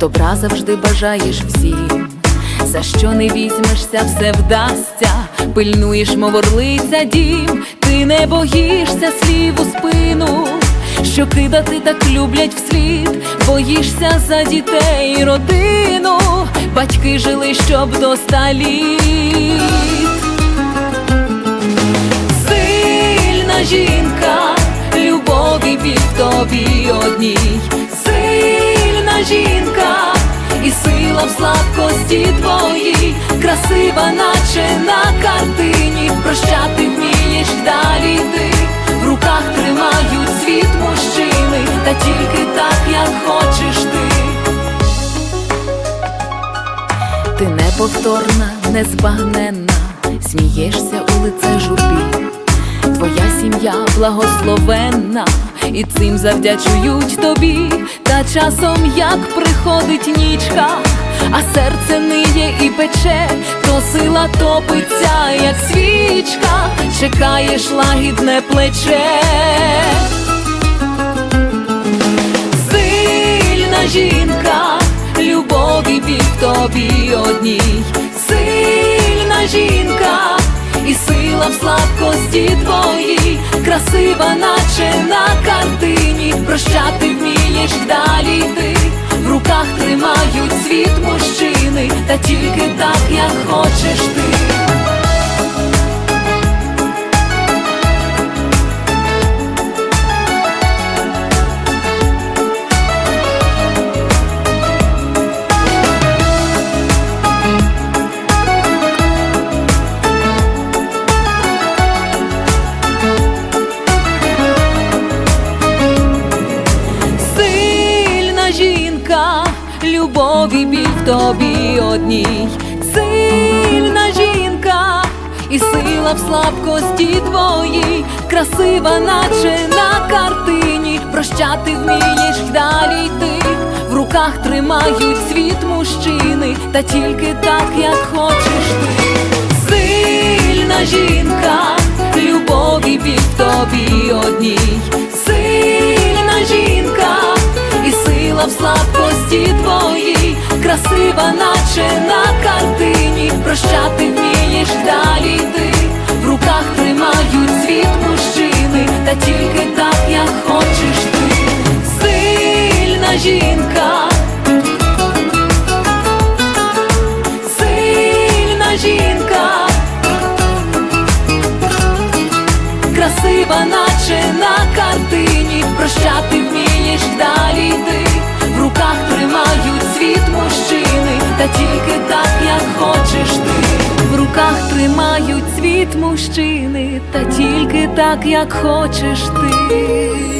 добра завжди бажаєш всім. За що не візьмешся, все вдасться, пильнуєш, мов орлиця дім, ти не боїшся слів у спину, що кидати так люблять вслід, боїшся за дітей і родину, батьки жили, щоб до ста. Сильна жінка, любові біль тобі одній, красива, наче на картині, прощати вмієш далі ти, в руках тримають світ мужчини, та тільки так, як хочеш ти. Ти неповторна, незбагненна, смієшся у лице журбі. Твоя сім'я благословенна, і цим завдячують тобі. Та часом як приходить нічка, а серце ниє і пече, то сила топиться, як свічка, чекаєш лагідне плече. Сильна жінка, любові в тобі одній, сильна жінка, і сила в слабкості твоїй, красива, наче на картині, прощати вмієш далі ти, руках тримають світ мужчини, та тільки так, як хочеш ти. Любові біль в тобі одній, сильна жінка, і сила в слабкості твоїй, красива, наче на картині, прощати вмієш далі йти, в руках тримають світ мужчини, та тільки так, як хочеш ти. Сильна жінка, любові біль в тобі одній, сильна жінка, і сила в слабкості красива, наче на картині, прощати вмієш далі ти, в руках тримають світ мужчини, та тільки так, як хочеш ти, сильна жінка. Тримають світ мужчини, та тільки так, як хочеш ти.